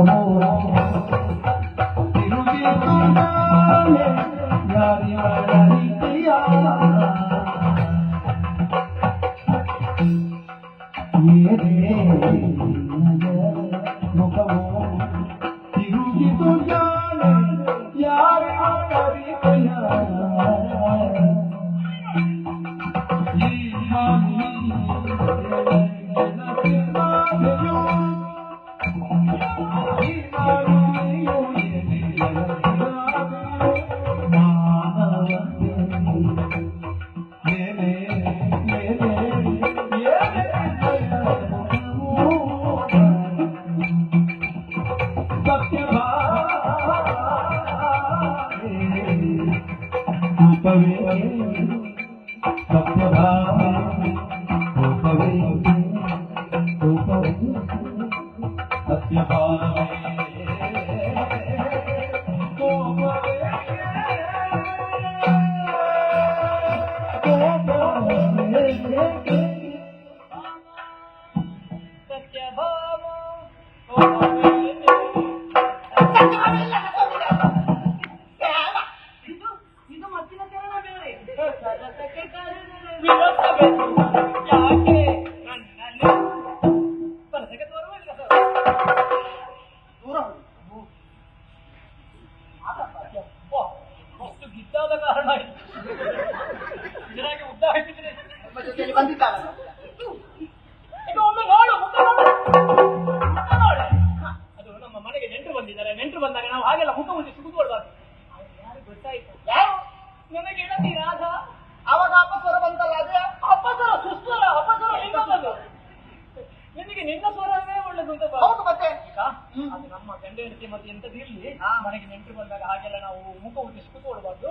Amor सत्य सत्य ಆದ ಕಾರಣ ಇದರಾಗಿ ಉದ್ದ ಹಾಕಿದ್ರೆ ನಮ್ಮ ಜೊತೆಯಲ್ಲಿ ಬಂದಿದ್ದಾನ ಈಗ ಒಂದು ನೋಡು ಮುಖ ನೋಡು. ಅದು ನಮ್ಮ ಮನೆಗೆ ನೆಂಟರು ಬಂದಿದ್ದಾರೆ. ನೆಂಟರು ಬಂದಾಗ ನಾವು ಹಾಗೆಲ್ಲ ಮುಖ ಮುಂದೆ ಸುಡುಕೊಳ್ಬಾರ್ದು ಯಾರು ಗೊತ್ತಾಯ್ತು? ಯಾರು? ನನಗೆ ಹೇಳತಿ ರಾಧ? ಅವಾಗ ಅಪಸ್ವರ ಬಂತಲ್ಲ ಅದೇ? ಅಪಸ್ವರ ಸುಸ್ವರ ಅಪಸ್ವರ ಇನ್ನೊಂದದು ನಿನಗೆ ನಿನ್ನ ಸ್ವರವೇ ಒಳ್ಳೇದು ಅಂತ ಹೌದು ಮತ್ತೆ. ಅದು ನಮ್ಮ ಗಂಡ ಹೆಂಡತಿ ಮತ್ತೆ ಎಂತದ್ದು ಇಲ್ಲಿ ಮನೆಗೆ ನೆಂಟರು ಬಂದಾಗ ಹಾಗೆಲ್ಲ ನಾವು ಮುಖ ಉದ್ದಿಸಿ ಕೂತ್ಕೊಳ್ಬಾರ್ದು.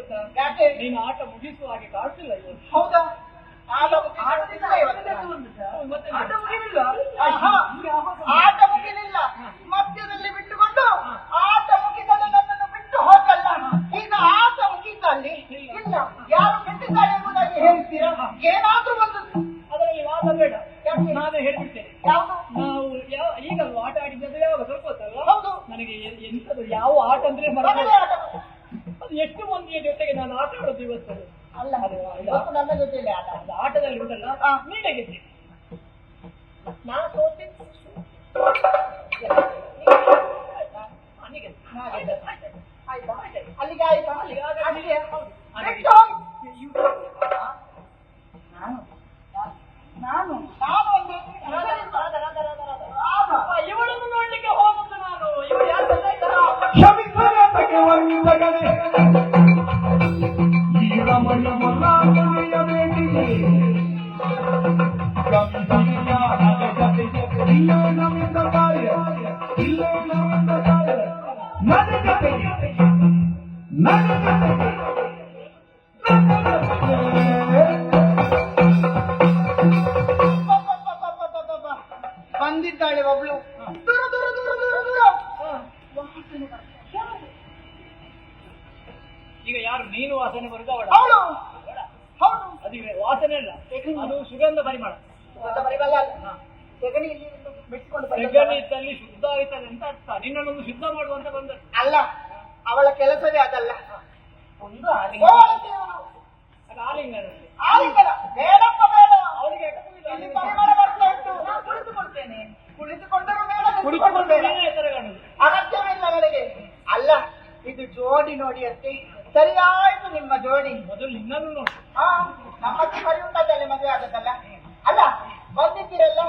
ಗೊತ್ತಾ? ಯಾಕೆ? ನೀನು ಆಟ ಮುಗಿಸುವ ಹಾಗೆ ಕಾಣ್ತಿಲ್ಲ ಇವತ್ತು ಹೌದಾ? ಆಟ ಮುಗಿಲಿಲ್ಲ. ಆಟ ಮಧ್ಯದಲ್ಲಿ ಬಿಟ್ಟುಕೊಂಡು ಆಟ ಮುಗಿಸಲು ನನ್ನನ್ನು ಬಿಟ್ಟು ಹೋಗಲ್ಲ. ಈಗ ಆಟ ಮುಗೀತ ಇಲ್ಲ. ಯಾರು ಬಿಟ್ಟಿದ್ದಾರೆ ಎಂಬುದಾಗಿ ಹೇಳ್ತೀರಾ? ಏನಾದ್ರೂ ಇವಳನ್ನು ನೋಡ್ಲಿಕ್ಕೆ ಹೋಗುದು ನಾನು. ಇವಳು ಯಾರು ಕ್ಷಮಿಸಲ ತಗೆ ಒಂದು ಬಂದಿದ್ದಾಳೆ ಒಬ್ಳು. ದೂರ ದೂರ ದೂರ ದೂರ ದೂರ? ಈಗ ಯಾರು ನೀನು ವಾಸನೆ ಬರುದು ಅವಳ? ಅವಳು. ಹೌದು. ಅದು ವಾಸನೆ ಅಲ್ಲ. ಅದು ಸುಗಂಧ ಪರಿಮಳ. ಸುಗಂಧ ಪರಿಮಳ ಅಲ್ಲ. ಸೆಗಣಿ ಇಲ್ಲಿ ಬಂದದ್ದು. ಸೆಗಣಿ ಇದ್ದಲ್ಲಿ ಶುದ್ಧ ಆಯ್ತದೆ ಅಂತ ಅರ್ಥ. ನಿನ್ನನ್ನು ಶುದ್ಧ ಮಾಡುವಂತ ಬಂದ ಅಲ್ಲ. ಅವಳ ಕೆಲಸವೇ ಅದಲ್ಲ. ಒಂದು ಆಲಿಂಗನ. ಬೇಡಪ್ಪ ಬೇಡ. ಅವಳಿಗೆ ಎಟಕುವುದಿಲ್ಲ. ಇಲ್ಲಿ ಪರಿಮಳ ಬರ್ತಾ ಉಂಟು. ನಾನು ಕುಳಿತುಕೊಳ್ತೇನೆ. ಕುಳಿತುಕೊಂಡರೂ ಬೇಡ ಬೇಡ. ಅಗತ್ಯವಿಲ್ಲ ನನಗೆ ಅಲ್ಲ ಇದು ಜೋಡಿ ನೋಡಿ ಅಷ್ಟೇ. ಸರಿಯಾಯ್ತು ನಿಮ್ಮ ಜೋಡಿ. ಮೊದಲು ನಿನ್ನನ್ನು ನೋಡಿ. ಹಾ ನಮ್ಮಕ್ಕೆ ಸರಿ ಉಂಟದಲ್ಲಿ ಮದುವೆ ಆದದ್ದಲ್ಲ. ಅಲ್ಲ ಬಂದಿದ್ದೀರಲ್ಲ?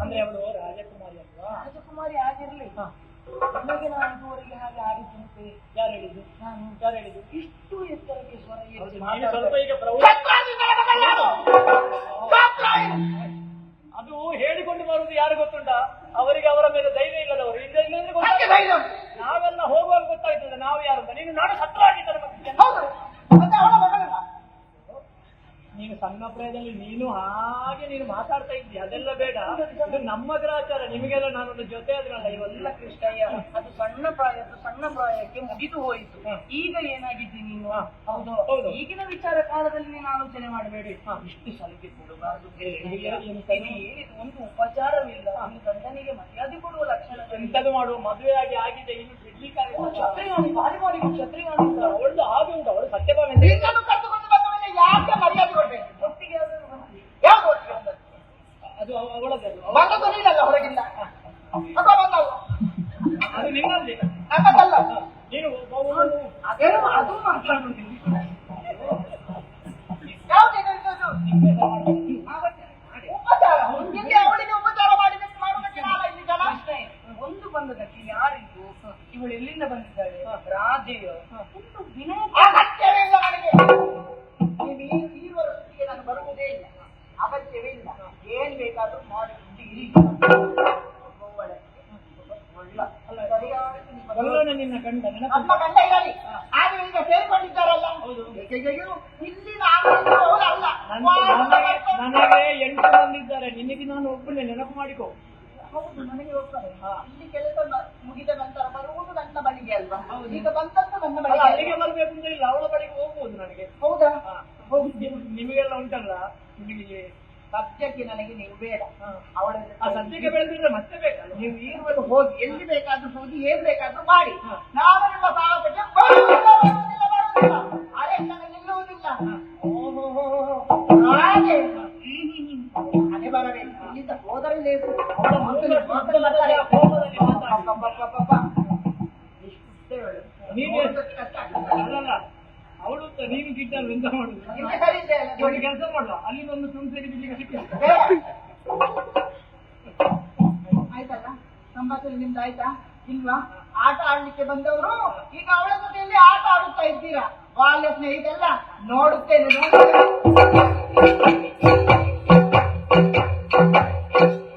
ಅಂದ್ರೆ ಅವಳು ರಾಜಕುಮಾರಿ ಅಲ್ವಾ? ರಾಜಕುಮಾರಿ ಆಗಿರ್ಲಿ. ನಿಮಗೆ ನಾನು ಇದುವರೆಗೆ ಹಾಗೆ ಆಡಿದ್ದಂತೆ ಯಾರು ಹೇಳಿದ್ರು ನಾನು. ಯಾರು ಹೇಳಿದ್ದು? ಇಷ್ಟು ಎತ್ತರಕ್ಕೆ ಸ್ವರ ಸ್ವಲ್ಪ ಈಗ. ಅದು! ಹೇಳಿಕೊಂಡು ಬರುವುದು ಯಾರು ಗೊತ್ತುಂಟ? ಅವರಿಗೆ ಅವರ ಮೇಲೆ ಧೈರ್ಯ ಇಲ್ಲದವರು ಇಲ್ಲ ಇಲ್ಲದ್ರೆ ಯಾಕೆ ಗೊತ್ತಾಗ್ತದೆ. ನಾವೆಲ್ಲ ಹೋಗುವಾಗ ಗೊತ್ತಾಗ್ತದೆ ನಾವು ಯಾರು ಅಂತ. ನೀನು ನಾನು ಸತ್ರ ಆಗಿದ್ದಾರೆ ನೀನು ಸಣ್ಣ ಪ್ರಾಯದಲ್ಲಿ ನೀನು ಹಾಗೆ ನೀನು ಮಾತಾಡ್ತಾ ಇದ್ದೀಯ. ಅದೆಲ್ಲ ಬೇಡ. ಇದು ನಮ್ಮ ಗ್ರಾಚಾರ ನಿಮಗೆಲ್ಲ ನಾನು ಜೊತೆ ಆದ್ರಲ್ಲ ಇವೆಲ್ಲ ಕೃಷ್ಣಯ್ಯ. ಅದು ಸಣ್ಣ ಪ್ರಾಯದ್ದು ಸಣ್ಣ ಪ್ರಾಯಕ್ಕೆ ಮುಗಿದು ಹೋಯಿತು. ಈಗ ಏನಾಗಿದ್ದೀನಿ ನೀನು? ಹೌದು. ಹೌದು. ಈಗಿನ ವಿಚಾರ ಕಾಲದಲ್ಲಿ ನೀನು ಆಲೋಚನೆ ಮಾಡಬೇಡಿ. ಇಷ್ಟು ಸಲಿಗೆ ಕೊಡಬಾರದು ಹೇಳಿದ? ಒಂದು ಉಪಚಾರವಿಲ್ಲ. ಒಂದು ಗಂಡನಿಗೆ ಮರ್ಯಾದೆ ಕೊಡುವ ಲಕ್ಷಣ ಎಂತದು ಮಾಡುವ ಮದುವೆಯಾಗಿ ಆಗಿದೆ ಇನ್ನು ಬಿಡ್ಲಿಕ್ಕಾಗಿಲ್ಲ ಕ್ಷತ್ರಿಯಾಣಿ ಬಾರಿ ಮಾಡಿ ಕ್ಷತ್ರಿಯಾಣಿ ಅವಳದು ಹಾಗೆ ಉಂಟು ಅವಳು ಕರೆದುಕೊಂಡು ನಿನ್ನ ಗಂಡ ನಮ್ಮ ಗಂಡ. ಇರಲಿ. ಆದ್ರೆ ಈಗ ಸೇರಿಕೊಂಡಿದ್ದಾರಲ್ಲ. ಹೌದು. ಏಕೆಗೆಯೂ ಇಲ್ಲಿ ನಾನು ಅವರಲ್ಲ. ನನ್ನ- ನನಗೆ ಎಂಟು ಮಂದಿ ಇದ್ದಾರೆ. ನಿನಗೆ ನಾನು ಒಬ್ಬನೇ ನೆನಪು ಮಾಡಿಕೊ. ಹೌದು ನನಗೆ ಹೋಗ್ತಾರೆ. ಇಲ್ಲಿ ಕೆಲಸ ಮುಗಿದ ನಂತರ ಬರುವುದು ನನ್ನ ಬಳಿಗೆ ಅಲ್ವಾ? ಈಗ ಬಂದದ್ದು ನನ್ನ ಅಲ್ಲ, ಬಳಿಗೆ ಅಲ್ಲಿಗೆ ಬರ್ಬೇಕು ಅಂತ ಇಲ್ಲ ಅವಳ ಬಳಿಗೆ ಹೋಗ್ಬೋದು ನನಗೆ. ಹೌದಾ? ಹೌದು ನಿಮ್- ನಿಮಗೆಲ್ಲ ಉಂಟಲ್ಲ? ನಿಮಗೆ ಸದ್ಯಕ್ಕೆ ನನಗೆ ನೀವು ಬೇಡ. ಅವಳ ಆ ಸದ್ಯಕ್ಕೆ ಬೆಳೆದಿದ್ರೆ ಮತ್ತೆ ಬೇಕಲ್ಲ ನೀವು ಈರುವರೆಗೂ ಹೋಗಿ ಎಲ್ಲಿ ಬೇಕಾದ್ರೂ ಹೋಗಿ ಏನ್ ಬೇಕಾದ್ರೂ ಮಾಡಿ. ನಾವೆಲ್ಲ ನಾನು ನಿಮ್ಮ ಸಾಹಸಕ್ಕೆ ಅರೆ ನನಗೆ ನಿಲ್ಲುವುದಿಲ್ಲ. ಹಾಗೆ ಅದೇ ಬರಬೇಕು. ಇಲ್ಲಿಂದ ಹೋದರೆ ಲೇಸು. ಅವಳ ಮಕ್ಕಳು ಮಕ್ಕಳು ಬರ್ತಾರೆ. ಅವಳು ಅಂತ ಅಲ್ಲ ಎಂತ ಮಾಡುದು? ಒಂದು ಕೆಲಸ ಮಾಡುವ ಅಲ್ಲಿ ಒಂದು ತುಂಬಿಸಿ ಬಿಡ್ಲಿಕ್ಕೆ ಸಿಕ್ಕಿಲ್ಲ. ಆಯ್ತಲ್ಲ? ಸಂಭಾಷಣೆ ನಿಮ್ದು ಆಯ್ತಾ? ಇಲ್ವಾ? ಆಟ ಆಡ್ಲಿಕ್ಕೆ ಬಂದವರು ಈಗ ಅವಳ ಜೊತೆಯಲ್ಲಿ ಆಟ ಆಡುತ್ತಾ ಇದ್ದೀರಾ? ಬಾಲ್ಯ ಸ್ನೇಹಿತೆಲ್ಲ ನೋಡುತ್ತೇನೆ ನೋಡುತ್ತೇನೆ